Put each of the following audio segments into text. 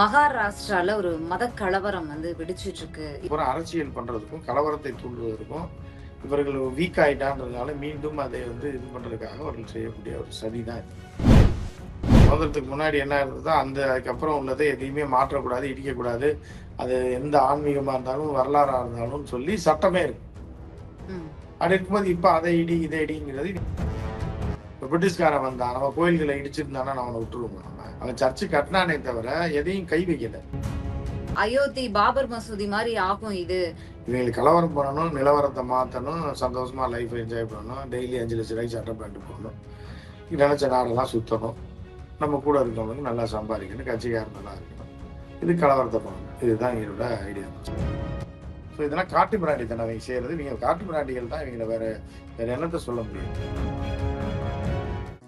மகாராஷ்டிரால ஒரு மத கலவரம் வந்து வெடிச்சிட்டு இருக்கு அப்புறம் அரசியல் பண்றதுக்கும் கலவரத்தை தூண்டுவதற்கும் இவர்கள் வீக் ஆயிட்டான்றதுனால மீண்டும் அதை வந்து இது பண்றதுக்காக அவர்கள் செய்யக்கூடிய ஒரு சதி தான் இது. சுதந்திரத்துக்கு முன்னாடி என்ன இருந்ததோ அந்த அதுக்கப்புறம் உள்ளதை எதையுமே மாற்றக்கூடாது இடிக்கக்கூடாது. அது எந்த ஆன்மீகமா இருந்தாலும் வரலாறா இருந்தாலும் சொல்லி சட்டமே இருக்கு. அப்படி இருக்கும்போது இப்ப அதை இடி இதை இடிங்கிறது இப்ப பிரிட்டிஷ்காரன் வந்தான். நம்ம கோயில்களை இடிச்சிருந்தானா நான் அவனை விட்டுருவோம்? அவன் சர்ச்சு கட்டினானே தவிர எதையும் கை வைக்கல. அயோத்தி பாபர் மசூதி மாதிரி ஆகும் இது. இவங்களுக்கு கலவரம் பண்ணணும் நிலவரத்தை மாற்றணும் சந்தோஷமா லைஃப் என்ஜாய் பண்ணணும் டெய்லி அஞ்சு லட்ச ரூபாய்க்கு சட்டை பேண்ட் போடணும் நினைச்ச நாடெல்லாம் சுத்தணும். நம்ம கூட இருக்கவங்களுக்கு நல்லா சம்பாதிக்கணும் கட்சிக்காரர் நல்லா இருக்கணும். இது கலவரத்தை பண்ணணும். இதுதான் எங்களோட ஐடியா ஸோ இதெல்லாம் காட்டு மிராண்டி தானே அவங்க செய்யறது இவங்க காட்டு மிராண்டிகள் தான் இவங்களை வேற வேற என்னத்தை சொல்ல முடியும்?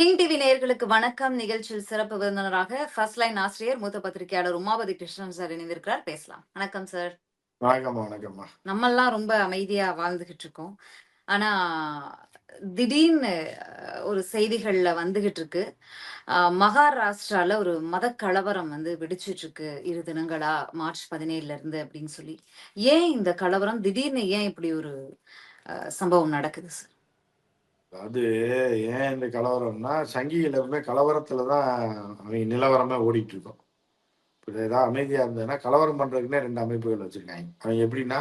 கிங் டிவி நேயர்களுக்கு வணக்கம். நிகழ்ச்சியில் சிறப்பு விருந்தினராக ஃபர்ஸ்ட் லைன் ஆசிரியர் மூத்த பத்திரிகையாளர் உமாபதி கிருஷ்ணன் சார் இணைந்திருக்கிறார். பேசலாம். வணக்கம் சார் வணக்கம்மா. நம்மெல்லாம் ரொம்ப அமைதியா வாழ்ந்துகிட்டு இருக்கோம். ஆனா திடீர்னு ஒரு செய்திகள்ல வந்துகிட்டு இருக்கு. மகாராஷ்டிரால ஒரு மத கலவரம் வந்து வெடிச்சிட்டு இருக்கு. இரு தினங்களா மார்ச் பதினேழுல இருந்து அப்படின்னு சொல்லி. ஏன் இந்த கலவரம்? திடீர்னு ஏன் இப்படி ஒரு சம்பவம் நடக்குது சார் அது ஏன் இந்த கலவரம்னா சங்கிகள் எப்பவுமே கலவரத்துல தான் அவங்க நிலவரமே ஓடிட்டு இருக்கோம் இப்போ ஏதாவது அமைதியா இருந்ததுன்னா கலவரம் பண்றதுக்குன்னே ரெண்டு அமைப்புகள் வச்சிருக்காங்க. அவங்க எப்படின்னா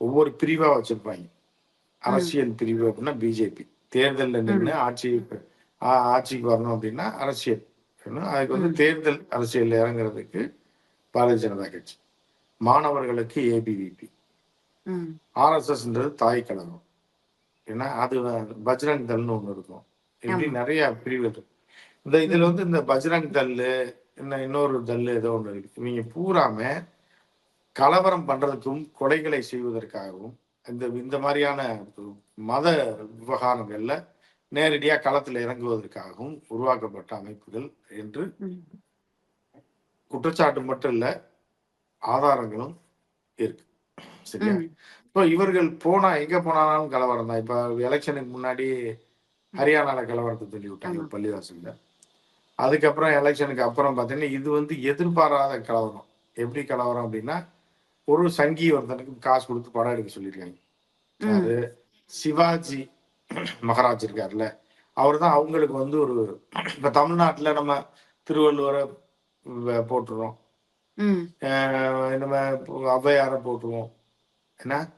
ஒவ்வொரு பிரிவா வச்சிருப்பாங்க. அரசியல் பிரிவு அப்படின்னா பிஜேபி. தேர்தலில் நின்று ஆட்சி ஆட்சிக்கு வரணும் அப்படின்னா அரசியல். அதுக்கு வந்து தேர்தல் அரசியல் இறங்குறதுக்கு பாரதிய ஜனதா கட்சி. மாணவர்களுக்கு ஏபிவிபி ஆர்எஸ்எஸ்ன்றது தாய் கழகம். ஏன்னா அது பஜ்ரங் தள்னு ஒண்ணு இருக்கும். இப்படி. நிறைய பிரிவுகள் இருக்கு. இந்த இதுல வந்து இந்த பஜ்ரங் தள்ளு இன்னும் இன்னொரு தள்ளு ஏதோ ஒண்ணு இருக்கு. இவங்க பூராம கலவரம் பண்றதுக்கும் கொலைகளை செய்வதற்காகவும் இந்த இந்த மாதிரியான மத விவகாரங்கள்ல நேரடியா களத்துல இறங்குவதற்காகவும் உருவாக்கப்பட்ட அமைப்புகள் என்று குற்றச்சாட்டு மட்டும் இல்ல ஆதாரங்களும் இருக்கு. சரியா? இப்போ இவர்கள் போனா எங்க போனாலும் கலவரம் தான். இப்ப எலெக்ஷனுக்கு முன்னாடி ஹரியானால கலவரத்தை சொல்லி விட்டாங்க. பள்ளிவாசல்ல. அதுக்கப்புறம் எலெக்ஷனுக்கு அப்புறம் பார்த்தீங்கன்னா இது வந்து எதிர்பாராத கலவரம். எப்படி கலவரம் அப்படின்னா ஒரு சங்கி ஒருத்தனுக்கு காசு கொடுத்து படம் எடுக்க சொல்லியிருக்காங்க. அது சிவாஜி மகாராஜ் இருக்காருல்ல. அவர் தான் அவங்களுக்கு வந்து ஒரு இப்ப தமிழ்நாட்டுல நம்ம திருவள்ளுவரை வ- போட்டுறோம் ம். ஆஹ் நம்ம ஔவையாரை போட்டுருவோம். என்ன?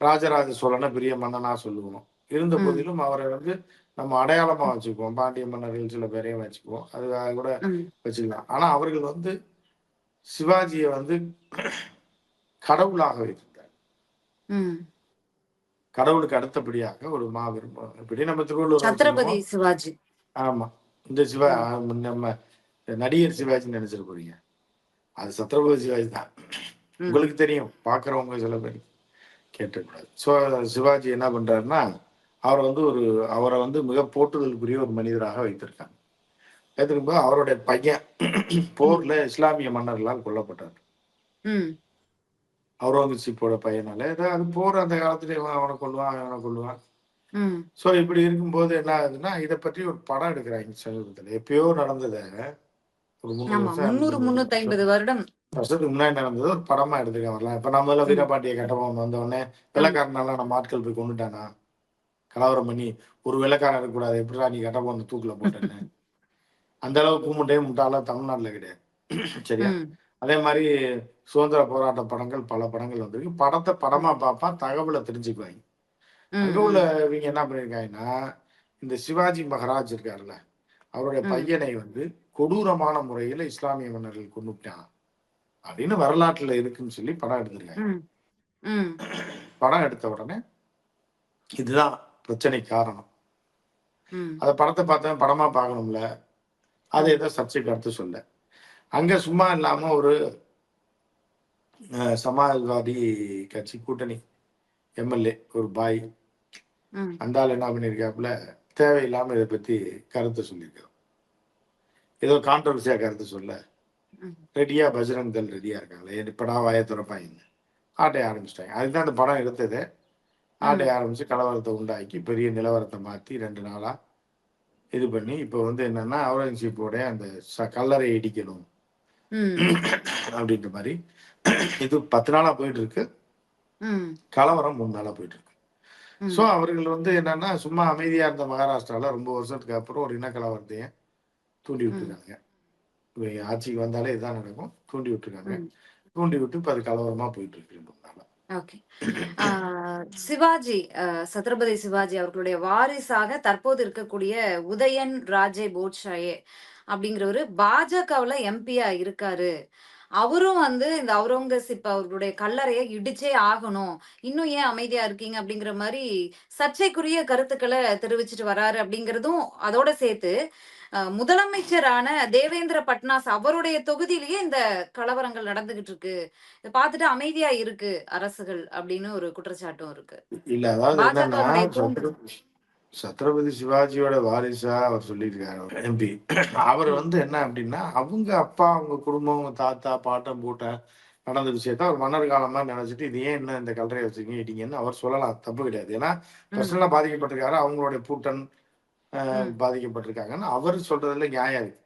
ராஜராஜ சோழனை பெரிய மன்னனா சொல்லுவோம். இருந்த. போதிலும் அவரை வந்து நம்ம அடையாளமா வச்சுக்குவோம். பாண்டிய மன்னர்கள் சில பேரையும் வச்சுக்குவோம். அது கூட வச்சுக்கலாம். ஆனா அவர்கள் வந்து சிவாஜியை வந்து கடவுளாக வைத்திருந்தார். கடவுளுக்கு அடுத்தபடியாக ஒரு மாபெரும் இப்படி நம்ம திருவள்ளுவர் சத்ரபதி சிவாஜி. ஆமா. இந்த சிவா நம்ம நடிகர் சிவாஜி நினைச்சிட போறீங்க அது சத்ரபதி சிவாஜி தான். உங்களுக்கு தெரியும். பாக்குறவங்க சில பேர். கேட்டக்கூடாது ஸோ சிவாஜி என்ன பண்றாருன்னா அவரை வந்து ஒரு அவரை வந்து மிக போற்றுதலுக்குரிய ஒரு மனிதராக வைத்திருக்காங்க. வைத்திருக்கும்போது அவருடைய பையன் போர்ல இஸ்லாமிய மன்னர்களால் கொல்லப்பட்டார். அவுரங்கசீப்போட பையனால. ஏதோ அது போர் அந்த காலத்துல இவன் அவனை கொள்ளுவான் அவனை கொள்ளுவான் ஸோ இப்படி இருக்கும்போது என்ன ஆகுதுன்னா இதை பற்றி ஒரு படம் எடுக்கிறாங்க சமீபத்தில். எப்பயோ நடந்ததை ஒரு முந்நூறு முன்னூத்தி ஐம்பது வருடம் வருஷத்துக்கு முன்னாடி நடந்தது ஒரு படமா எடுத்துக்க வரலாம் இப்ப நம்ம எல்லாம் வீரபாண்டிய கட்டபொம்மன் வந்த உடனே வெள்ளக்காரனால நம்ம ஆட்கள் போய் கொண்டுட்டானா? கலவரம் பண்ணி ஒரு வெள்ளக்காரன் இருக்கக்கூடாது எப்படிடா நீ கட்டபொம்மன் தூக்குல போட்டேன்னு? அந்த அளவுக்கு கூமுட்டே முட்டாளா தமிழ்நாட்டுல கிடையாது சரியா? அதே மாதிரி சுதந்திர போராட்ட படங்கள் பல படங்கள் வந்திருக்கு. படத்தை படமா பார்ப்பான் தகவலை தெரிஞ்சுக்குவாங்க. அங்க உள்ள இவங்க என்ன பண்ணிருக்காங்கன்னா இந்த சிவாஜி மகாராஜ் இருக்காருல்ல அவருடைய. பையனை வந்து கொடூரமான முறையில இஸ்லாமிய மன்னர்கள் கொண்டுட்டான் அப்படின்னு வரலாற்றுல இருக்குன்னு சொல்லி படம் எடுத்திருக்காங்க. படம் எடுத்த உடனே இதுதான் பிரச்சனை காரணம். அந்த படத்தை பார்த்தவன் படமா பார்க்கணும்ல. அதை ஏதோ சர்ச்சைக்கு அடுத்து சொல்ல. அங்க சும்மா இல்லாம ஒரு சமாஜ்வாதி கட்சி கூட்டணி எம்எல்ஏ ஒரு பாய் அந்த ஆள் என்ன பண்ணியிருக்காப்புல தேவையில்லாம இதை பத்தி கருத்து சொல்லியிருக்காரு. ஏதோ கான்ட்ரவர்சியா கருத்து சொல்ல. ரெடியா பஜ்ரங் தள் ரெடியா இருக்காங்களே? எப்படா வாய திறப்பாங்க ஆட்டைய ஆரம்பிச்சிட்டாங்க. அதுதான் அந்த படம் எடுத்தது. ஆட்டைய ஆரம்பிச்சு கலவரத்தை உண்டாக்கி பெரிய நிலவரத்தை மாத்தி ரெண்டு நாளா இது பண்ணி இப்போ வந்து என்னன்னா அவுரங்கசீப்போட அந்த கல்லறை இடிக்கணும் அப்படின்ற மாதிரி. இது பத்து நாளா போயிட்டு இருக்கு கலவரம் மூணு நாளா போயிட்டு இருக்கு. ஸோ அவர்கள் வந்து என்னன்னா சும்மா அமைதியா இருந்த மகாராஷ்டிரால ரொம்ப வருஷத்துக்கு அப்புறம் ஒரு இன கலவரத்தையும் தூண்டி விட்டுருக்காங்க. இவங்க ஆட்சிக்கு வந்தாலே இதுதான் நடக்கும். தூண்டி விட்டுருக்காங்க. தூண்டி விட்டு இப்போ அது கலவரமா போயிட்டு இருக்கு ஓகே. சிவாஜி சத்ரபதி சிவாஜி அவர்களுடைய வாரிசாக தற்போது இருக்கக்கூடிய உதயன் ராஜே போட்ஷாயே அப்படிங்கிறவரு பாஜகவுல எம்பியா இருக்காரு. அவரும் வந்து இந்த அவுரங்கசீப் அவர்களுடைய கல்லறையை இடிச்சே ஆகணும். இன்னும் ஏன் அமைதியா இருக்கீங்க அப்படிங்கிற மாதிரி சர்ச்சைக்குரிய கருத்துக்களை தெரிவிச்சிட்டு வராரு அப்படிங்கிறதும் அதோட சேர்த்து முதலமைச்சரான தேவேந்திர பட்னாஸ் அவருடைய தொகுதியிலேயே இந்த கலவரங்கள் நடந்துகிட்டு இருக்கு இதை பார்த்துட்டு அமைதியா இருக்கு அரசுகள் அப்படின்னு ஒரு குற்றச்சாட்டும் இருக்கு. இல்ல அதாவது சத்ரபதி சிவாஜியோட வாரிசா அவர் சொல்லியிருக்காரு எம்பி. அவர் வந்து என்ன அப்படின்னா அவங்க அப்பா அவங்க குடும்பம் அவங்க தாத்தா பாட்டன் பூட்டன் நடந்த விஷயத்த அவர் மன்னர் காலமா நினைச்சிட்டு இது ஏன் என்ன இந்த கல்லறையை வச்சிருக்கீங்க? இடிங்கன்னு அவர் சொல்லலாம். தப்பு கிடையாது. ஏன்னா பர்சனலா பாதிக்கப்பட்டிருக்காரு. அவங்களுடைய பூட்டன். பாதிக்கப்பட்டிருக்காங்கன்னு அவர் சொல்றதுல நியாயம் இருக்கு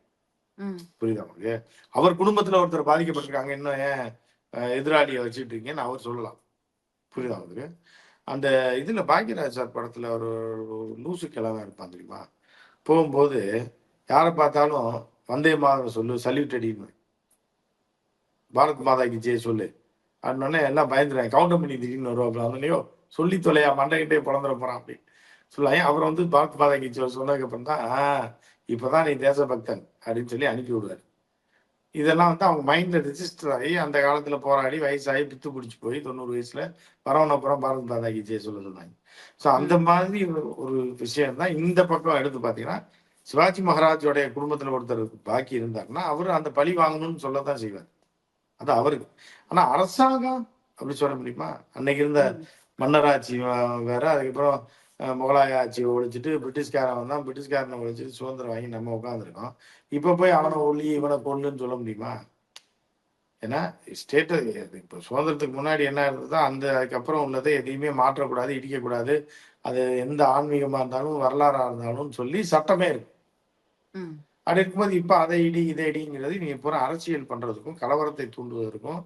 புரியுதா உங்களுக்கு? அவர் குடும்பத்துல ஒருத்தர் பாதிக்கப்பட்டிருக்காங்க இன்னும் ஏன் எதிராளியை வச்சுட்டு இருக்கீங்கன்னு அவர் சொல்லலாம். புரியுதா உங்களுக்கு? அந்த இதுல பாக்யராஜ் சார் படத்துல ஒரு லூசு கிழமை இருப்பான் தெரியுமா? போகும்போது யாரை பார்த்தாலும் வந்தே மாதம் சொல்லு சல்யூட் அடின்னு. பாரத் மாதா கி ஜெய் சொல்லு. அப்படின்னே எல்லாம் பயந்துறாங்க கவுண்டர் பண்ணி திடீர்னு வருவாங்க அதனையோ சொல்லி தொலையா மண்டைகிட்டே பிறந்துட போறான் அப்படி சொல்லாங்க அவர் வந்து பாரத் மாதா கி சொன்னதுக்கு அப்புறம் தான் "ஆ, இப்பதான் நீ தேசபக்தன் அப்படின்னு சொல்லி அனுப்பி விடுவாரு. இதெல்லாம் வந்து அவங்க மைண்ட்ல ரெஜிஸ்டர் ஆகி அந்த காலத்துல போராடி வயசாகி பித்து பிடிச்சி போய் தொண்ணூறு வயசுல வரவன அப்புறம் பாரத் மாதா கி ஜெய் சொல்ல சொன்னாங்க. ஸோ அந்த மாதிரி ஒரு- விஷயம் தான் இந்த பக்கம் எடுத்து பார்த்தீங்கன்னா சிவாஜி மகாராஜோடைய குடும்பத்துல ஒருத்தர் பாக்கி இருந்தாருன்னா அவர் அந்த பழி வாங்கணும்னு சொல்லத்தான் செய்வார். அது அவருக்கு. ஆனா அரசாங்கம் அப்படி சொல்ல முடியுமா? அன்னைக்கு இருந்த மன்னராட்சி வேற அதுக்கப்புறம் முகலாய ஆட்சியை ஒழிச்சிட்டு பிரிட்டிஷ்காரன் வந்தான். பிரிட்டிஷ்காரனை ஒழிச்சிட்டு சுதந்திரம் வாங்கி நம்ம உட்காந்துருக்கோம் இப்ப போய் அவனை ஒளி இவனை கொல்லுன்னு சொல்ல முடியுமா? ஏன்னா ஸ்டேட்டு இப்போ சுதந்திரத்துக்கு முன்னாடி என்ன இருந்ததோ அந்த அதுக்கப்புறம் உள்ளதை எதையுமே மாற்றக்கூடாது இடிக்கக்கூடாது. அது எந்த ஆன்மீகமா இருந்தாலும் வரலாறா இருந்தாலும் சொல்லி சட்டமே இருக்கு. அப்படி இருக்கும்போது இப்ப அதை இடி இதை இடிங்கிறது நீங்க பூரா அரசியல் பண்றதுக்கும் கலவரத்தை தூண்டுவதற்கும்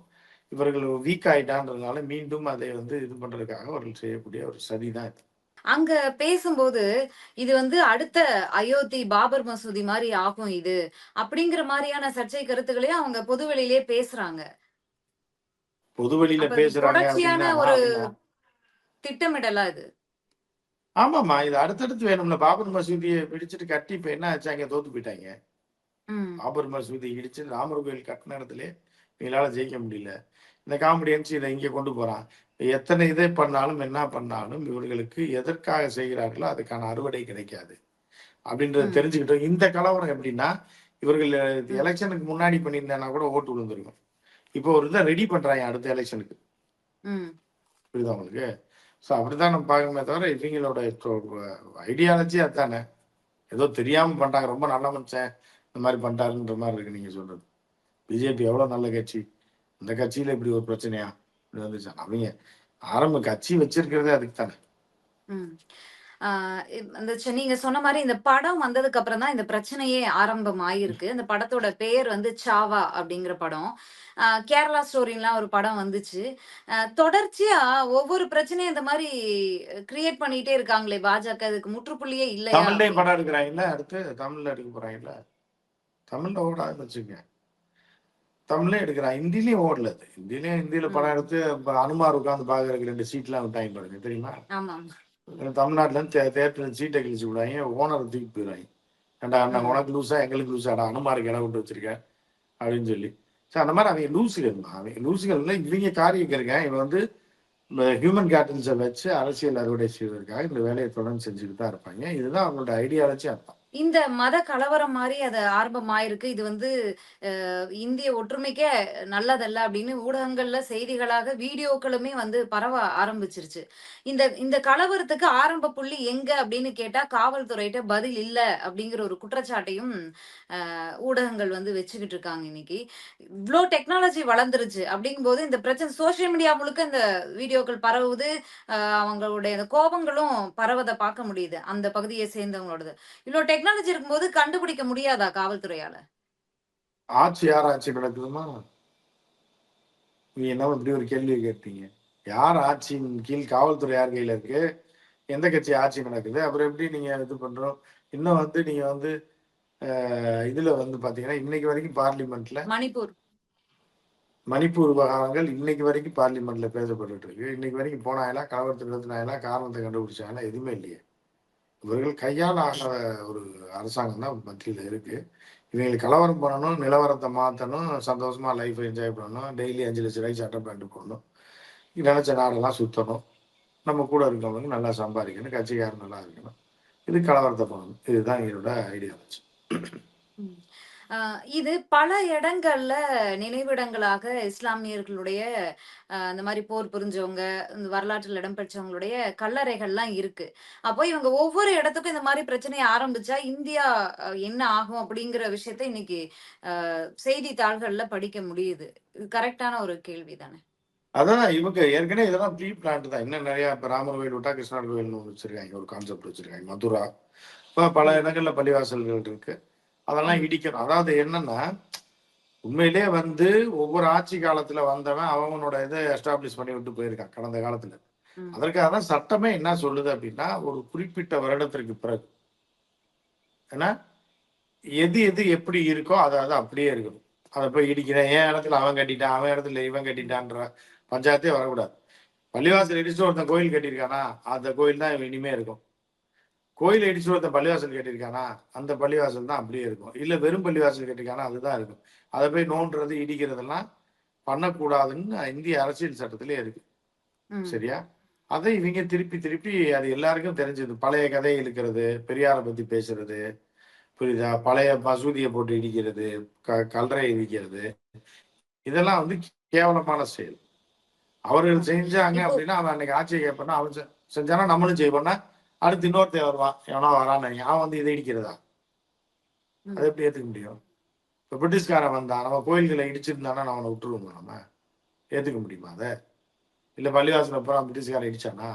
இவர்கள் வீக் ஆயிட்டான்றதுனால மீண்டும் அதை வந்து இது பண்றதுக்காக அவர்கள் செய்யக்கூடிய ஒரு சதிதான் இது. அங்க பேசும்போது இது வந்து அடுத்த அயோத்தி பாபர் மசூதி மாதிரி ஆகும் இது அப்படிங்கிற மாதிரியான சர்ச்சை கருத்துக்களையும் அவங்க பொதுவெளியிலே பேசுறாங்க. பொதுவெளியில பேசுறாங்க தொடர்ச்சியான ஒரு திட்டமிடலா இது? ஆமாமா இது அடுத்தடுத்து வேணும்ல. பாபர் மசூதியை பிடிச்சிட்டு கட்டி இப்ப என்ன ஆச்சு? அங்க தோத்து போயிட்டாங்க. பாபர் மசூதி இடிச்சு ராமர் கோயில் கட்டின இடத்துல இவங்களால ஜெயிக்க முடியல. இந்த காமெடியன்ஸ் இதை இங்கே கொண்டு போறான். எத்தனை இதை பண்ணாலும் என்ன பண்ணாலும் இவர்களுக்கு எதற்காக செய்கிறார்களோ அதுக்கான அறுவடை கிடைக்காது. அப்படின்றத. தெரிஞ்சுக்கிட்டோம் இந்த கலவரம் எப்படின்னா இவர்கள். எலெக்ஷனுக்கு முன்னாடி பண்ணியிருந்தானா கூட ஓட்டு விழுந்திருக்கும். இப்போ ஒரு இதை ரெடி பண்றாங்க அடுத்த எலெக்ஷனுக்கு. புரியுதா உங்களுக்கு? ஸோ அப்படிதான் நம்ம பார்க்கணுமே தவிர இவங்களோட ஐடியாலஜி அதுதானே ஏதோ தெரியாம பண்றாங்க ரொம்ப நல்ல மனுஷன். இந்த மாதிரி பண்ணிட்டாருன்ற மாதிரி இருக்கு நீங்க சொல்றது. பிஜேபி எவ்வளவு நல்ல கட்சி. அந்த கட்சியில இப்படி ஒரு பிரச்சனையா இப்படி வந்துச்சு. அவங்க ஆரம்ப கட்சி வச்சிருக்கிறதே அதுக்கு தானே. ம். ஆஹ் இ- அந்த சொ- நீங்க சொன்ன மாதிரி இந்த படம் வந்ததுக்கு அப்புறம் தான் இந்த பிரச்சனையே ஆரம்பம் ஆயிருக்கு இந்த படத்தோட பெயர் வந்து சாவா அப்படிங்கிற படம். கேரளா ஸ்டோரின்லாம் ஒரு படம் வந்துச்சு. தொடர்ச்சியா ஒவ்வொரு பிரச்சனையும் இந்த மாதிரி கிரியேட் பண்ணிட்டே இருக்காங்களே பாஜக. இதுக்கு முற்றுப்புள்ளியே இல்லையா அப்படின்னு. படம் எடுக்கிறாங்கல்ல அடுத்து தமிழ்ல எடுக்க போறாங்கல்ல. தமிழ்ல ஓடாதுன்னு வச்சுக்கோங்க. தமிழ்ல எடுக்கிறான். ஹிந்திலயும் ஓடல அது. ஹிந்திலயும் ஹிந்தியில படம். எடுத்து அனுமார் உட்காந்து பாக்குறதுக்கு ரெண்டு சீட்லாம் விட்டாங்க பாருங்க தெரியுமா? தமிழ்நாட்டுல இருந்து தே- தேட்டர் சீட்டை கிழிச்சு விடுவாங்க ஓனர் தூக்கி போயிடுவாங்க ஏன்டா அண்ணா ம். உனக்கு லூசா எங்களுக்கு லூசாடா அனுமாருக்கு இடம் விட்டு வச்சிருக்கேன் அப்படின்னு சொல்லி. சரி அந்த மாதிரி அவங்க லூசுகள். அவங்க லூசுகள்ல இவங்க காரியக்கருங்க இவன் வந்து ஹியூமன் கேபிட்டல்ஸை வச்சு அரசியல் அறுவடை செய்வதற்காக இந்த வேலையை தொடர்ந்து செஞ்சுட்டு தான் இருப்பாங்க. இதுதான் அவங்களோட ஐடியாலஜி அர்த்தம். இந்த மத கலவரம் மாதிரி அது ஆரம்பமாயிருக்கு. இது வந்து இந்திய ஒற்றுமைக்கே நல்லதல்ல அப்படின்னு ஊடகங்கள்ல செய்திகளாக வீடியோக்களுமே வந்து பரவ ஆரம்பிச்சிருச்சு. இந்த இந்த கலவரத்துக்கு ஆரம்ப புள்ளி எங்க அப்படின்னு கேட்டா, காவல்துறையிட்ட பதில் இல்ல அப்படிங்கிற ஒரு குற்றச்சாட்டையும் ஊடகங்கள் வந்து வச்சுக்கிட்டு இருக்காங்க இன்னைக்கு. இவ்வளோ டெக்னாலஜி வளர்ந்துருச்சு அப்படிங்கும் போது இந்த பிரச்சனை சோசியல் மீடியா முழுக்க இந்த வீடியோக்கள் பரவுது. அவங்களுடைய அந்த கோபங்களும் பரவதை பார்க்க முடியுது. அந்த பகுதியை சேர்ந்தவங்களோடது. டெக் டெக்னாலஜி இருக்கும்போது கண்டுபிடிக்க முடியாதா காவல்துறையால? ஆட்சி யார் ஆட்சி நடக்குதுமா? நீங்க என்ன இப்படி ஒரு கேள்விய கேட்டீங்க? யார் ஆட்சியின் கீழ் காவல்துறை யார் கையில இருக்கு? எந்த கட்சி ஆட்சி நடக்குது? அப்புறம் எப்படி நீங்க இது பண்றோம்? இன்னும் வந்து நீங்க வந்து இதுல வந்து பார்த்தீங்கன்னா, இன்னைக்கு வரைக்கும் பார்லிமென்ட்ல மணிப்பூர். மணிப்பூர் விவகாரங்கள் இன்னைக்கு வரைக்கும் பார்லிமென்ட்ல பேசப்பட்டுட்டு இருக்கு. இன்னைக்கு வரைக்கும் போனாங்களா? கலவரத்த நிறுத்துனாங்களா? காரணத்த கண்டுபிடிச்சாங்களா? எதுவுமே இல்லையே. இவர்கள் கையால் ஆன ஒரு அரசாங்கம் தான் மத்தியில் இருக்கு. இவங்களுக்கு கலவரம் பண்ணணும், நிலவரத்தை மாற்றணும் சந்தோஷமா லைஃப் என்ஜாய் பண்ணணும், டெய்லி அஞ்சு லட்சம் ரூபாய் சட்டை பேண்ட் போடணும். நினைச்ச நாடெல்லாம் சுத்தணும். நம்ம கூட இருக்கிறவங்களுக்கு நல்லா சம்பாதிக்கணும், கட்சிக்காரன் நல்லா இருக்கணும். இது கலவரத்தை பண்ணணும். இதுதான் என்னோட ஐடியாலஜி. இது பல இடங்கள்ல நினைவிடங்களாக இஸ்லாமியர்களுடைய இந்த மாரி போர் புரிஞ்சவங்க, இந்த வரலாற்றில் இடம்பெற்றவங்களுடைய கல்லறைகள்லாம் இருக்கு. அப்போ இவங்க ஒவ்வொரு இடத்துக்கும் இந்த மாரி பிரச்சனைய ஆரம்பிச்சா, இந்தியா என்ன ஆகும் அப்படிங்கிற விஷயத்த இன்னைக்கு செய்தித்தாள்கள்ல படிக்க முடியுது. இது கரெக்ட்டான ஒரு கேள்வி தானே? அதான் இவங்க ஏற்கனவே இதெல்லாம் ப்ரீ பிளான்ட் தான். இன்னும் நெறைய இப்ப ராமர் கோயில் விட்டா கிருஷ்ணர் கோயில்னு வச்சிருக்காங்க. ஒரு கான்செப்ட் வச்சிருக்காங்க. மதுரா. இப்ப பல. இடங்கள்ல பள்ளிவாசல்கள் இருக்கு. அதெல்லாம். இடிக்கணும். அதாவது என்னன்னா, உண்மையிலேயே வந்து ஒவ்வொரு ஆட்சி காலத்துல வந்தவன் அவனோட இத எஸ்டாப்ளிஷ் பண்ணி விட்டு போயிருக்கான், கடந்த காலத்துல. அதற்காக தான் சட்டமே என்ன சொல்லுது அப்படின்னா, ஒரு குறிப்பிட்ட வருடத்திற்கு பிறகு ஏன்னா, எது எது எப்படி இருக்கோ, அது அது அப்படியே இருக்கணும். அத போய் இடிக்கிறேன், என் இடத்துல அவன் கட்டிட்டான், அவன் இடத்துல இவன் கட்டிட்டான்ற பஞ்சாயத்தே வரக்கூடாது. பள்ளிவாசல் இடிச்சுட்டு ஒருத்தன் கோயில் கட்டியிருக்கானா, அந்த கோயில் தான் இனிமே இருக்கும். கோயில இடிச்சுட்டு ஒருத்தன் பள்ளிவாசல் கட்டியிருக்கானா, அந்த பள்ளிவாசல் தான் அப்படியே இருக்கும். இல்ல வெறும் பள்ளிவாசல் கட்டியிருக்கானா, அதுதான் இருக்கும். அத போய் நோண்டுறது, இடிக்கிறதெல்லாம் பண்ணக்கூடாதுன்னு இந்திய அரசியல் சட்டத்திலே இருக்கு. சரியா? அதை இவங்க திருப்பி திருப்பி அது எல்லாருக்கும் தெரிஞ்சது. பழைய கதை இழுக்கிறது, பெரியார பத்தி பேசுறது, புரியுதா? பழைய மசூதிய போட்டு இடிக்கிறது, க கல்லறை இடிக்கிறது. இதெல்லாம் வந்து கேவலமான செயல். அவர்கள். செஞ்சாங்க அப்படின்னா, அவன் அன்னைக்கு ஆட்சியை கேட்பான்னா, அவன் செஞ்சானா நம்மளும் செய்வோம்னா, அடுத்து இன்னொருத்தன் வருவான். எவனோ வரான்னு. அவன் வந்து இத இடிக்கிறதா? அத எப்படி ஏத்துக்க முடியும்? இப்ப பிரிட்டிஷ்காரன் வந்தான். நம்ம கோயில்கள இடிச்சிருந்தான்னா, அவன விட்டுருவோமா நம்ம? ஏத்துக்க முடியுமா அத? இல்ல பள்ளிவாசல பூரா பிரிட்டிஷ்காரன் இடிச்சானா?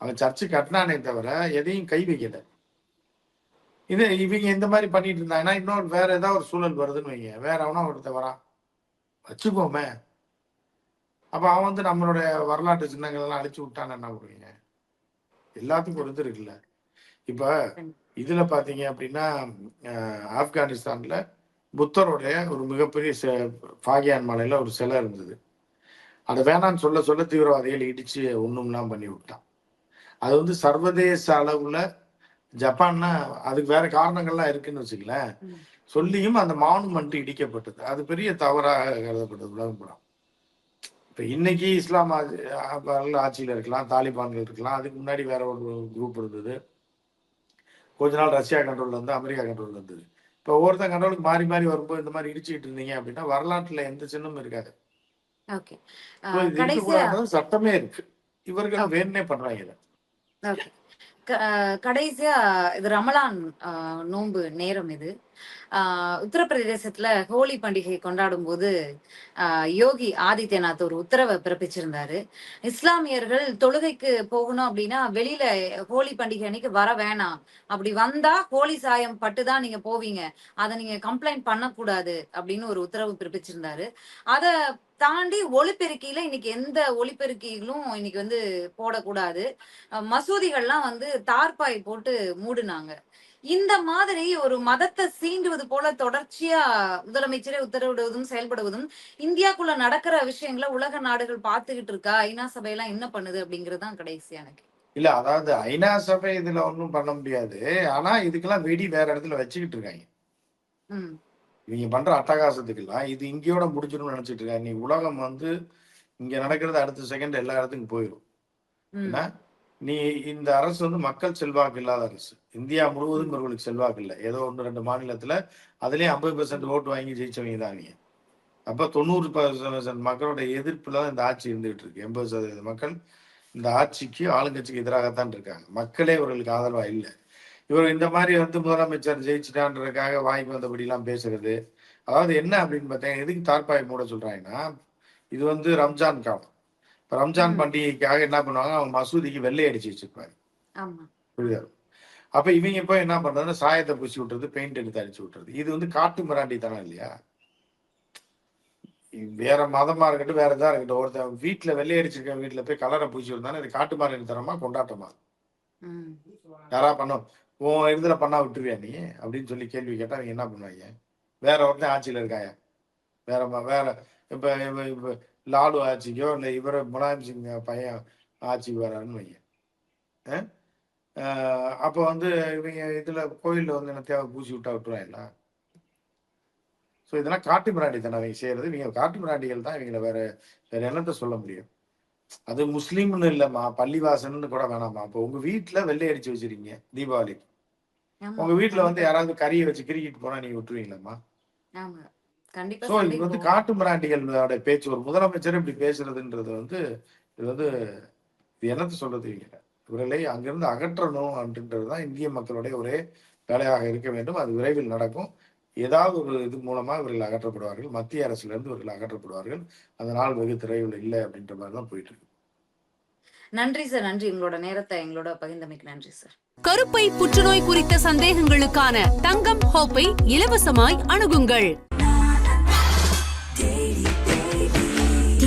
அவன் சர்ச்சு கட்டுனானே தவிர, எதையும் கை வைக்கல. இது இவங்க இந்த மாரி பண்ணிட்டு இருந்தாங்கன்னா, இன்னொரு வேற ஏதாவது ஒரு சூழல் வருதுன்னு வைங்க. வேற எவனோ ஒருத்தன் வரான். வச்சுக்குவோமே. அப்ப அவன் வந்து நம்மளுடைய வரலாற்று சின்னங்கள் எல்லாம் அழிச்சு விட்டான்னா என்ன பண்ணுவீங்க? எல்லாத்துக்கும் இருக்குல்ல. இப்ப இதுல பார்த்தீங்க அப்படின்னா, ஆப்கானிஸ்தான்ல புத்தருடைய ஒரு மிகப்பெரிய செ ஃபாகியான் மலையில ஒரு சிலை இருந்தது. அத வேணான்னு சொல்ல சொல்ல தீவிரவாதிகள் இடிச்சு ஒண்ணும்லாம் பண்ணி விட்டான். அது வந்து சர்வதேச அளவுல ஜப்பான்னா அதுக்கு வேற காரணங்கள்லாம் இருக்குன்னு வச்சுக்கங்களேன். ம். சொல்லியும் அந்த மானுமெண்ட் இடிக்கப்பட்டது. அது பெரிய தவறாக கருதப்பட்டது உலகம் பூரா. இப்ப இன்னைக்கு இஸ்லாம் ஆட்சியில இருக்கலாம், தாலிபான்கள் இருக்கலாம். அதுக்கு முன்னாடி வேற ஒரு குரூப் இருந்தது. கொஞ்ச நாள் ரஷ்யா கண்ட்ரோல்ல இருந்து, அமெரிக்கா கண்ட்ரோல்ல இருந்தது. இப்ப ஒவ்வொருத்தன் கண்ட்ரோலுக்கு மாறி மாறி வரும்போது இந்த மாரி இடிச்சுக்கிட்டு இருந்தீங்க அப்படின்னா, வரலாற்றுல எந்த சின்னமும் இருக்காது. சட்டமே இருக்கு. இவர்கள் ஓகே. வேணும்னே பண்றாங்க இத. கடைசியா இது ரமலான் நோன்பு நேரம் இது. ஆஹ் உத்தரப்பிரதேசத்துல ஹோலி பண்டிகை கொண்டாடும் போது ஆஹ் யோகி ஆதித்யநாத் ஒரு உத்தரவை பிறப்பிச்சிருந்தாரு. இஸ்லாமியர்கள் தொழுகைக்கு போகணும் அப்படின்னா, வெளியில ஹோலி பண்டிகை அன்னைக்கு வர வேணாம். அப்படி வந்தா ஹோலி சாயம் பட்டு தான் நீங்க போவீங்க. அதை நீங்க கம்ப்ளைண்ட் பண்ணக்கூடாது அப்படின்னு ஒரு உத்தரவு பிறப்பிச்சிருந்தாரு. அத தாண்டி ஒளிப்பெருக்கியில இன்னைக்கு எந்த ஒளிப்பெருக்கிகளும் இன்னைக்கு வந்து போடக்கூடாது. மசூதிகள்லாம் வந்து தார்ப்பாய் போட்டு மூடுனாங்க. இந்த மாதிரி ஒரு மதத்த சீண்டுவது போல தொடர்ச்சியா முதலமைச்சரே உத்தரவிடுவதும், செயல்படுவதும், இந்தியாக்குள்ள நடக்கிற விஷயங்கள உலக நாடுகள் பார்த்துக்கிட்டு இருக்கா? ஐநா சபையெல்லாம் என்ன பண்ணுது? அப்படிங்கிறது தான் கடைசியான கேள்வி. இல்ல அதாவது ஐநா சபை இதுல ஒண்ணும் பண்ண முடியாது. ஆனா இதுக்கெல்லாம் வெடி வேற இடத்துல வச்சுக்கிட்டு இருக்காங்க. இவங்க பண்ற அட்டகாசத்துக்கெல்லாம் இது இங்கேயோட முடிஞ்சிரும்னு நினைச்சிட்டு இருக்காங்க. இன்னைக்கு உலகம் வந்து இங்க நடக்கிறது அடுத்த செகண்ட் எல்லா இடத்துக்கும் போயிரும். நீ இந்த அரசு வந்து மக்கள் செல்வாக்கு இல்லாத அரசு. இந்தியா முழுவதும் இவர்களுக்கு செல்வாக்கு இல்லை. ஏதோ ஒன்று ரெண்டு மாநிலத்துல அதுலயும் ஐம்பது பெர்சன்ட் ஓட்டு வாங்கி ஜெயிச்சவங்க தான் நீங்க. அப்ப தொண்ணூறு பர்சன்ட் மக்களோட எதிர்ப்புல தான் இந்த ஆட்சி இருந்துகிட்டு இருக்கு. எண்பது சதவீத மக்கள் இந்த ஆட்சிக்கு ஆளுங்கட்சிக்கு எதிராகத்தான் இருக்காங்க. மக்களே இவர்களுக்கு ஆதரவா இல்லை. இவர் இந்த மாதிரி வந்து முதலமைச்சர் ஜெயிச்சிட்டான்றதுக்காக வாய்க்கு வந்தபடிலாம் பேசுறது. அதாவது என்ன அப்படின்னு பார்த்தீங்கன்னா எதுக்கு தார்பாய் மூட சொல்றாங்கன்னா இது வந்து ரம்ஜான் காலம். இப்போ ரம்ஜான். பண்டிகைக்காக என்ன பண்ணுவாங்க? அவங்க மசூதிக்கு வெள்ளை அடிச்சு புரியுதா? அப்ப இவங்க போய் என்ன பண்றதுன்னா சாயத்தை பூசி விட்டுறது பெயிண்ட் எடுத்து அடிச்சு விட்டுறது. இது வந்து காட்டு மிராண்டித்தனம் இல்லையா? இது வேற மதமா இருக்கட்டும் வேற இதா இருக்கட்டும். ஒருத்தன் வீட்டுல வெள்ளை அடிச்சிருக்க வீட்டுல போய் கலரை பூசி விட்டானே இது காட்டு மிராண்டித்தனமா கொண்டாட்டமா? ம். யாரா பண்ணோம்? உன் இதுல பண்ணா விட்டுருவியா நீ? அப்படின்னு சொல்லி கேள்வி கேட்டா அவங்க என்ன பண்ணுவாங்க? வேற ஒருத்தன் ஆட்சியில இருக்காங்க வேற வேற இப்ப இப்ப- இப்ப லாலு ஆட்சிக்கோ இல்ல இவர முலாயம் சிங் பையன் ஆட்சிக்கு வரான்னு வைங்க அப்ப வந்து இவங்க இதுல கோயில்ல வந்து என்ன தேவை பூசி விட்டா விட்டுருவாங்களா ஸோ இதெல்லாம் காட்டு மிராண்டித்தனம் அவங்க செய்யறது? இவங்க காட்டு மிராண்டிகள் தான் இவங்களை வேற வேற என்னத்த சொல்ல முடியும்? அது முஸ்லீம்னு இல்லைம்மா பள்ளிவாசன்னு கூட வேணாம்மா. இப்போ உங்க வீட்டுல வெள்ளை அடிச்சு வச்சிருக்கீங்க தீபாவளிக்கு. உங்க வீட்டுல வந்து யாராவது கறியை வச்சு கிரிக்கிட்டு போனா நீங்க விட்டுருவீங்களாம்மா? ஸோ இது வந்து. காட்டு மிராண்டிகளோட பேச்சு ஒரு முதலமைச்சர் இப்படி பேசுறதுன்றது வந்து இது வந்து இது என்னத்த சொல்றது இவர்களை அங்கிருந்து அகற்றணும் அப்படின்றது தான் இந்திய மக்களுடைய ஒரே வேலையாக இருக்க வேண்டும். அது விரைவில் நடக்கும். ஏதாவது ஒரு இது மூலமா இவர்கள் அகற்றப்படுவார்கள். மத்திய அரசுல இருந்து இவர்கள் அகற்றப்படுவார்கள். அந்த நாள் வெகு திரையில் இல்லை அப்படின்ற மாதிரி தான் போயிட்டு இருக்கு. நன்றி சார். நன்றி. உங்களோட நேரத்தை எங்களோட பகிர்ந்தமைக்கு நன்றி சார். கருப்பை புற்றுநோய் குறித்த சந்தேகங்களுக்கான தங்கம் ஹோப்பை இலவசமாய் அணுகுங்கள்.